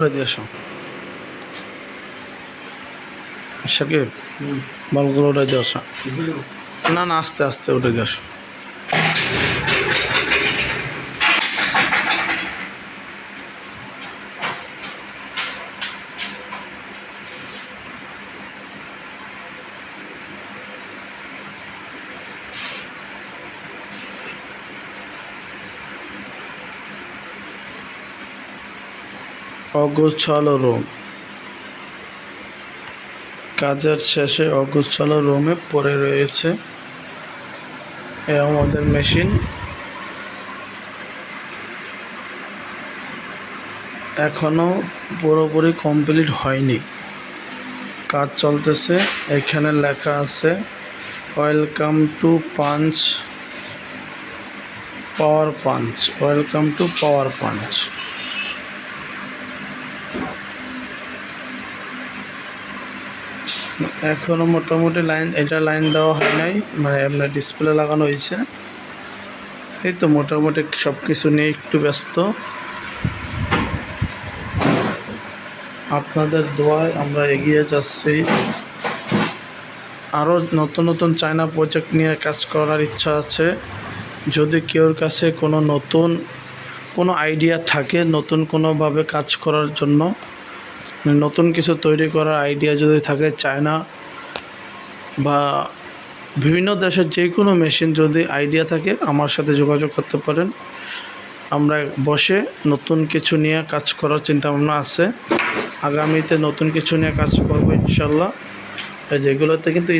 করে দিয়ে আসো দিয়ে না না আস্তে আস্তে উঠে দিয়ে আসো অগোছালো রুম। কাজের শেষে অগোছালো রুমে পড়ে রয়েছে এ আমাদের মেশিন। এখনও পুরোপুরি কমপ্লিট হয়নি। কাজ চলতেছে, এখানে লেখা আছে welcome to punch power punch welcome to power punch এখনও মোটামুটি লাইন, এটা লাইন দেওয়া হয় নাই মানে আপনার ডিসপ্লে লাগানো হয়েছে। এই তো মোটামুটি সব কিছু নিয়ে একটু ব্যস্ত। আপনাদের দোয়ায় আমরা এগিয়ে যাচ্ছি। আরও নতুন নতুন চায়না প্রজেক্ট নিয়ে কাজ করার ইচ্ছা আছে। যদি কেউর কাছে কোনো নতুন, কোনো আইডিয়া থাকে, নতুন কোনোভাবে কাজ করার জন্য নতুন কিছু তৈরি করার আইডিয়া যদি থাকে চায়না বা বিভিন্ন দেশের যে কোনো মেশিন যদি আইডিয়া থাকে, আমার সাথে যোগাযোগ করতে পারেন। আমরা বসে নতুন কিছু নিয়ে কাজ করার চিন্তাভাবনা আছে। আগামীতে নতুন কিছু নিয়ে কাজ করব ইনশাল্লাহ। যেগুলোতে কিন্তু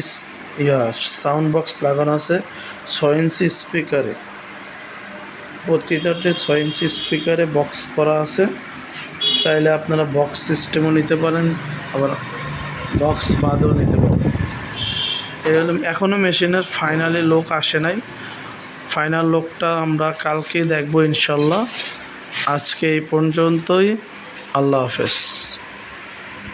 ইয়া সাউন্ড বক্স লাগানো আছে ছয় ইঞ্চি স্পিকারে প্রতিটাতে ছয় ইঞ্চি স্পিকারে বক্স করা আছে। চাইলে আপনারা বক্স সিস্টেমও নিতে পারেন, আবার বক্স বাদও নিতে পারেন। এই হলো এখনও মেশিনের ফাইনালি লোক আসে নাই। ফাইনাল লোকটা আমরা কালকে দেখব ইনশাল্লাহ। আজকে এই পর্যন্তই, আল্লাহ হাফেজ।